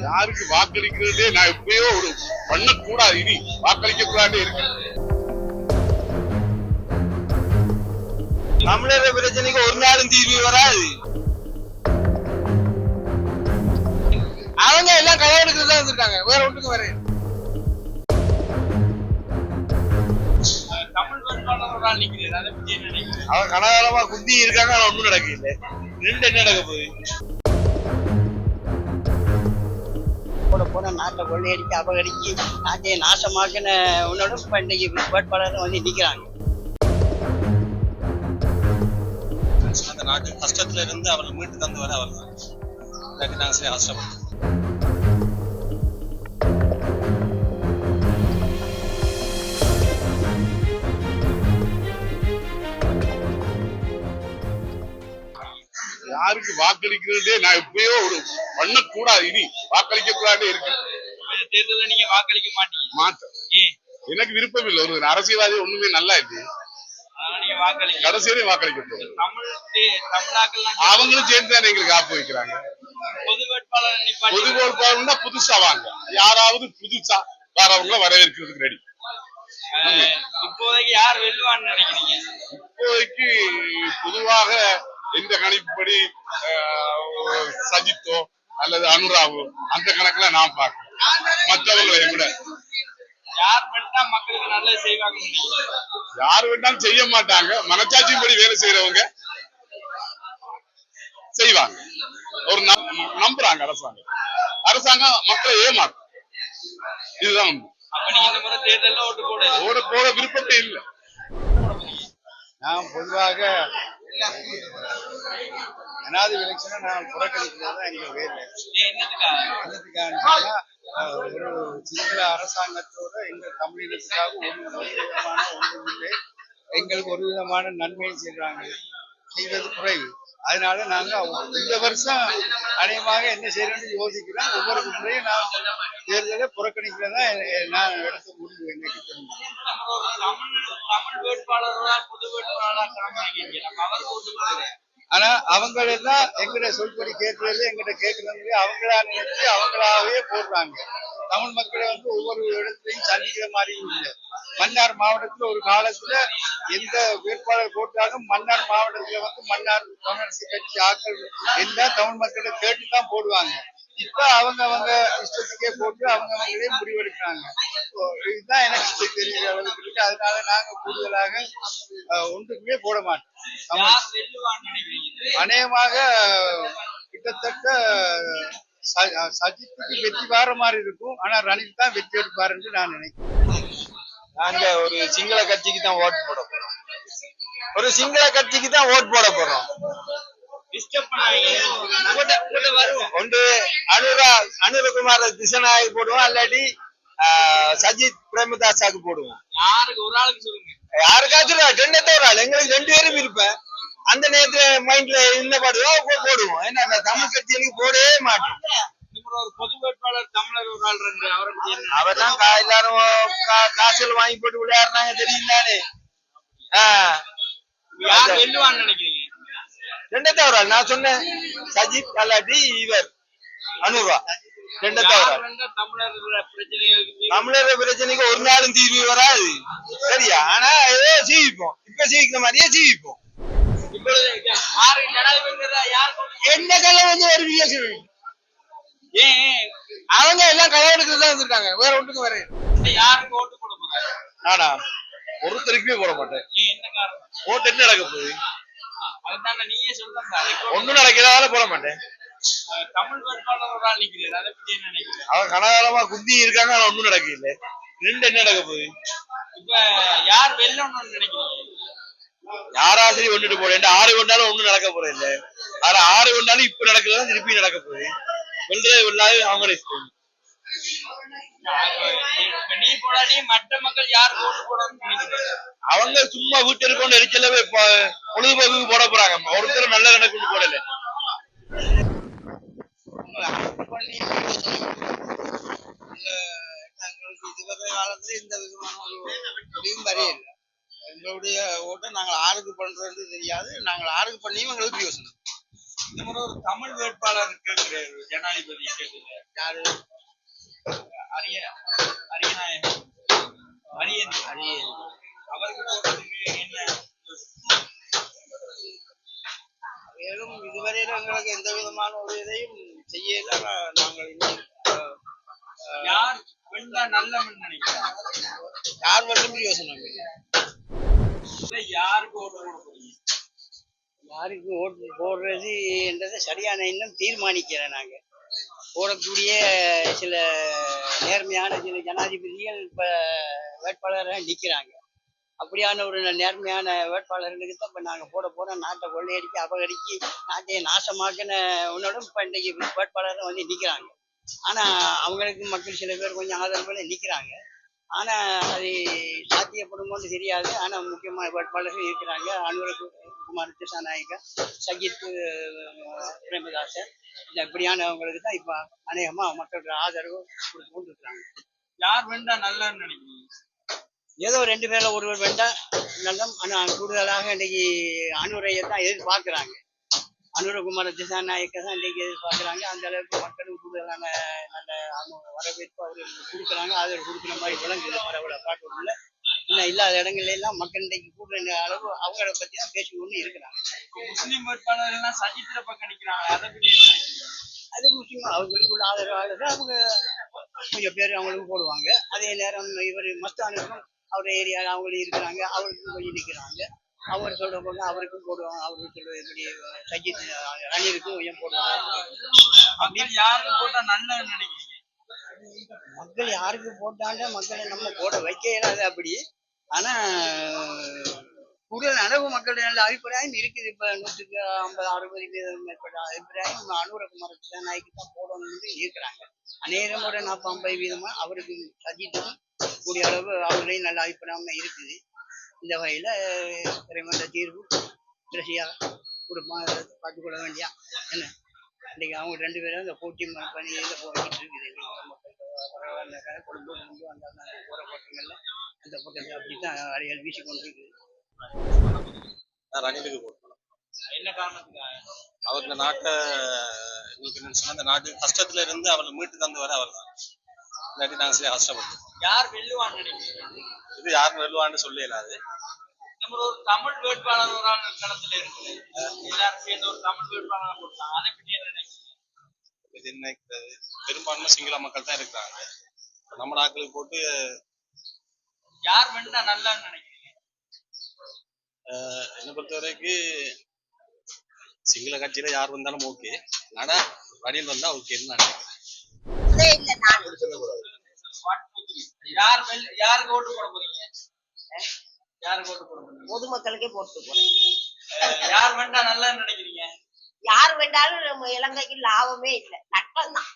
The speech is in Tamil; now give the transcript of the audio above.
யாருக்கு வாக்களிக்கிறதே நான் எப்பயோ ஒரு பண்ணக்கூடாது. இனி வாக்களிக்க கூடாது இருக்கு. தமிழர் பிரச்சனைக்கு ஒரு நாளும் தீர்வு வராது. அவங்க எல்லாம் களவெடுக்கிறது தான் வந்திருக்காங்க. வேற ஒன்றுக்கு வர தமிழ் வேட்பாளர் நிக்கிறேன் அதை பத்தி என்ன நினைக்கிறேன் அவன் கனகாலமா குந்தி இருக்காங்க ஆனா ஒண்ணும் நடக்கல. ரெண்டு என்ன நடக்க போகுது? கூட போன நாட்டை கொள்ளையடிச்சு அபகரிச்சு நாட்டையை நாசமாக்கின உன்னோட இப்போ இன்னைக்கு வேட்பாளர் வந்து நிற்கிறாங்க அந்த நாட்டு கஷ்டத்துல இருந்து அவரை மீட்டு தந்து வர அவர் தான் இல்லாட்டி நாங்க சரி கஷ்டப்பட்டோம் யாருக்கு வாக்களிக்கிறதே நான் எப்பயோ ஒரு பண்ணக்கூடாது இனி வாக்களிக்க கூடாது இருக்கு தேர்தலில் நீங்க வாக்களிக்க மாட்டீங்க. மாட்டேன். எனக்கு விருப்பம் இல்லை ஒரு அரசியல்வாதி ஒண்ணுமே நல்லா ஆனா நீங்க வாக்களிக்க அவங்களும் சேர்ந்து தானே எங்களுக்கு ஆப்பு வைக்கிறாங்க. பொது வேட்பாளர்னா புதுசா வாங்க. யாராவது புதுசா வரவங்கள வரவேற்கிறதுக்கு ரெடி இப்போதைக்கு யார் வெல்லுவான்னு நினைக்கிறீங்க? இப்போதைக்கு பொதுவாக எந்த கணிப்புப்படி சஜித்தோ அல்லது அனுராவோ அந்த கணக்குல நான் பார்க்கிறேன் மற்றவங்களை விட யார் வேண்டாலும் செய்ய மாட்டாங்க. மனச்சாட்சியின்படி வேலை செய்யறவங்க செய்வாங்க. ஒரு நம்- நம்புறாங்க அரசாங்கம். அரசாங்கம் மக்களை ஏமாத்தும். இதுதான் ஓட்டு போட விருப்பமே இல்லை. நான் பொதுவாக ஜனாதிபதி எலெக்ஷனை நான் புறக்கணிக்கிறது எங்க வேலை. என்னத்துக்காக ஒரு சிங்கள அரசாங்கத்தோட எங்கள் தமிழினத்துக்காக ஒரு ஒரு விதமான ஒன்றும் இல்லை எங்களுக்கு ஒரு விதமான நன்மையும் செய்றாங்க. செய்வது குறைவு. அதனால நாங்க இந்த வருஷம் அநேகமாக என்ன செய்யணும்னு யோசிக்கிறோம். ஒவ்வொரு முறையும் நான் தேர்தலை புறக்கணிக்கிறதா நான் எடுத்த முடிவு எனக்கு ஆனா அவங்களெல்லாம் எங்கிட்ட சொல்படி கேட்கறது எங்கிட்ட கேட்கறது அவங்களா நினைச்சு அவங்களாவே போடுறாங்க. தமிழ் மக்களை வந்து ஒவ்வொரு இடத்துலையும் சந்திக்கிற மாதிரியும் இல்லை. மன்னார் மாவட்டத்துல ஒரு காலத்துல எந்த வேட்பாளர் போட்டாலும் மன்னார் மாவட்டத்துல வந்து மன்னார் தமிழரசு கட்சி ஆட்கள் எல்லாம் தமிழ் மக்களை கேட்டு தான் போடுவாங்க. இப்ப அவங்க அவங்க இஷ்டத்துக்கே போட்டு அவங்க அவங்களே முடிவெடுக்கிறாங்க. So, இதுதான் எனக்கு தெரிகிற அளவுக்கு இருக்கு. அதனால நாங்க கூடுதலாக ஒன்றுக்குமே போட மாட்டோம். அநேகமாக கிட்டத்தட்ட ச- சஜித்துக்கு வெற்றி வார மாதிரி இருக்கும். ஆனா ரணில் தான் வெற்றி எடுப்பாருன்னு நான் நினைக்கிறேன். நாங்க ஒரு சிங்கள கட்சிக்கு தான் ஓட்டு போட போறோம். ஒரு சிங்கள கட்சிக்கு தான் ஓட்டு போட போறோம். ஒன்று அனுரா அனுரகுமார திசநாயக் போடுவோம். இல்லாட்டி ஆஹ், சஜித் பிரேமதாசாக்கு போடுவோம். யாருக்கு? ஒரு ஆளுக்கு சொல்லுங்க. யாருக்காச்சும் ரெண்டத்தை ஒரு ஆள். எங்களுக்கு ரெண்டு பேரும் இருப்பேன். அந்த நேரத்துல மைண்ட்ல என்ன பாடுதோ போடுவோம். ஏன்னா தமிழ் கட்சிகளுக்கு போடவே மாட்டோம். பொது வேட்பாளர் தமிழர் ஒரு ஆள் ரெண்டு. அவரை அவர் தான் எல்லாரும் கா- காசுகள் வாங்கி போட்டு விளையாடுறாங்க. தெரியுதானே ஆஹ் யார் வெல்லுவான்னு நினைக்கிறீங்க? ஆள் நான் சொன்னேன். சஜித் அல்லாட்டி இவர். அனுரா. ரெண்டா பிரச்சனைகளுக்கு தமிழர் பிரச்சனைக்கு ஒரு நாளும் தீர்வு வராது. சரியா? ஆனா ஏதோ ஜீவிப்போம் இப்ப ஜீவிக்கிற மாதிரியே ஜீவிப்போம் என்ன கல்ல வந்து ஏன் அவங்க எல்லாம் களவெடுக்கிறது தான் வந்திருக்காங்க. வேற ஒன்றுக்கு வர யாருக்கு ஓட்டு போட போறாரு? நானா? ஒருத்தருக்குமே போட மாட்டேன். ஓட்டு என்ன நடக்க போகுது? ஒண்ணும் நடக்கிறதால போட மாட்டேன். தமிழ் அவன் கனகாலமா குந்தி இருக்காங்க ஆனா ஒண்ணும் நடக்கல. ரெண்டு என்ன நடக்க போகுது? இப்ப யார் வெல்லணும்னு நினைக்கிறீங்க? யாரா சரி ஒண்ணுட்டு போறேன் ஆறு கொண்டாலும் ஒண்ணும் நடக்க போறது இல்ல ஆனா ஆறு கொண்டாலும் இப்ப நடக்கிறதா திருப்பி நடக்க போகுது. வெல்றது வெல்லாது அவங்களே நீ போடாடி மற்ற மக்கள் யாருக்கு ஓட்டு அவங்க சும்மா வீட்டு இருக்கோண்டு எரிச்சலவே ப- பொழுதுபோக்குக்கு போட போறாங்க. ஒருத்தர் நல்ல கணக்கு போடல. எந்த விதமான ஒரு முடிவும் வரையில்லை எங்களுடைய ஓட்டை நாங்கள் பண்றது தெரியாது. நாங்கள் ஆருக்கு பண்ணியும் எங்களுக்கு யோசனை. இந்த முறை ஒரு தமிழ் வேட்பாளர் கேட்கிறாரு ஜனாதிபதி கேட்குது யாரு? அரிய அரியநாயகன் அரியன். அரியன். அவருக்கு போடுறதுக்கு என்ன? மேலும் இதுவரையில எங்களுக்கு எந்த விதமான ஒரு இதையும் செய்யல. நாங்கள் இன்னும் யார் வெண்டா நல்லவன் நினைக்கிறேன் யார் மட்டும் யோசனை யாருக்கு ஓட்டு போட போறீங்க? யாருக்கு ஓட்டு போடுறது என்றதை சரியான இன்னும் தீர்மானிக்கல நாங்க. போடக்கூடிய சில நேர்மையான சில ஜனாதிபதிகள் இப்ப வேட்பாளராக நிக்கிறாங்க. அப்படியான ஒரு நேர்மையான வேட்பாளர்களுக்கு தான் இப்போ நாங்க போட போறோம். நாட்டை கொள்ளையடிக்க அபகரிச்சு நாட்டை நாசமாக்கின உன்னோட இப்ப இன்னைக்கு வேட்பாளர் வந்து நிக்கிறாங்க. ஆனா அவங்களுக்கு மக்கள் சில பேர் கொஞ்சம் ஆதரவுல நிக்கிறாங்க. ஆனா அது சாத்தியப்படுமோன்னு தெரியாது. ஆனா முக்கியமான வேட்பாளர்கள் இருக்கிறாங்க. அனுர குமார் திசாநாயக்கா சஜித் பிரேமதாசன் இந்த இப்படியானவங்களுக்கு தான் இப்ப அநேகமா மக்களோட ஆதரவு கொடுத்து கொண்டிருக்கிறாங்க. யார் வெண்டா நல்லன்னு நினைக்கிறீங்க? ஏதோ ரெண்டு பேர்ல ஒருவர் வேண்டாம் நல்லம். ஆனா கூடுதலாக இன்னைக்கு அனுரையை தான் எதிர்பார்க்கிறாங்க. அனுரகுமார திசாநாயக்கை தான் இன்னைக்கு எதிர்பார்க்கிறாங்க. அந்த அளவுக்கு மக்களும் கூடுதலான நல்ல அவங்க வரவேற்பு அவர்களுக்கு கொடுக்குறாங்க ஆதரவு கொடுக்குற மாதிரி விளங்குது பார்க்கக்குள்ள. இன்னும் இல்லாத இடங்கள்ல எல்லாம் மக்கள் இன்னைக்கு கூடுற அளவு அவங்கள பத்தி தான் பேசிக்கொண்டு இருக்கிறாங்க. முஸ்லீம் வேட்பாளர் எல்லாம் சஜித்திர பக்கம் நிக்கிறாங்க அதை பத்தி? அது முக்கியம் அவங்களுக்குள்ள ஆதரவாளர் அவங்க கொஞ்சம் பேர் அவங்களுக்கு போடுவாங்க. அதே நேரம் இவர் மஸ்தானுக்கும் அவர் ஏரியாவில் அவங்களும் இருக்கிறாங்க அவருக்கும் கொஞ்சம் நிற்கிறாங்க அவர் சொல்ற போது அவருக்கும் போடுவாங்க. அவருக்கு சொல்ற இப்படி சஜித் ரணிலுக்கும் கொஞ்சம் போடுவாங்க. மக்கள் யாருக்கு போட்டா நல்லன்னு நினைக்கிறீங்க? மக்கள் யாருக்கு போட்டாங்க மக்களை நம்ம போட வைக்க இயலாது அப்படி. ஆனா கூடுதல் அளவு மக்களுடைய நல்ல அபிப்பிராயம் இருக்குது. இப்ப நூற்றுக்கு ஐம்பது அறுபது வீதம் மேற்பட்ட அபிப்பிராயம் அனுரகுமார நாய்க்கு தான் போடணும்னு இருக்கிறாங்க. அநேகம் ஒரு நாற்பது ஐம்பது வீதமா அவருக்கு சஜித்தும் கூடிய அளவு அவர்களையும் நல்ல அபிப்பிராயம் இருக்குது. இந்த வகையில இறைவந்த தீர்வு கடைசியா கொடுப்பான் அதை பார்த்துக்கொள்ள வேண்டியா? என்ன? இன்னைக்கு அவங்க ரெண்டு பேரும் இந்த போட்டி ம- பணியில போய்கிட்டு இருக்குது. மக்கள் குடும்பம் குடும்பம் அந்த அந்த போற பக்கங்கள்ல அந்த பக்கத்துல அப்படித்தான் அலைகள் வீசி கொண்டு இருக்குது. நான் ரணிலுக்கு போட்டோம் என்ன காரணத்துக்காக? அவர் இந்த நாட்டை இந்த நாட்டு கஷ்டத்துல இருந்து அவரை மீட்டு தந்தவர் அவர் தான் இல்லாட்டி கஷ்டப்பட்டோம். யார் வெல்லுவான்னு நினைக்கிறீங்க இது யார் வெல்லுவான்னு சொல்ல இயலாது நம்ம ஒரு தமிழ் வேட்பாளர் ஒரு ஆள் களத்துல இருக்குது எல்லாரும் சேர்ந்து ஒரு தமிழ் வேட்பாளர் போட்டாங்க. அதை பத்தி என்ன நினைக்கிறீங்க? இது என்ன இருக்கிறது பெரும்பான்மை சிங்கள மக்கள் தான் இருக்கிறாங்க. நம்ம நாட்களுக்கு போட்டு யார் வெண்டா நல்லன்னு நினைக்கிறீங்க? அஹ், என்னை பொறுத்த வரைக்கும் சிங்கள கட்சியில யார் வந்தாலும் ஓகே ஆனா ரணில் வந்தா ஓகேன்னு நான் நினைக்கிறேன். யார் யாருக்கு ஓட்டு போட போறீங்க? யாருக்கு ஓட்டு போட போறீங்க? பொதுமக்களுக்கே போட்டு போறேன். யார் வெண்டா நல்லன்னு நினைக்கிறீங்க? யார் வேண்டாலும் நம்ம இலங்கைக்கு லாபமே இல்லை. நட்டம் தான்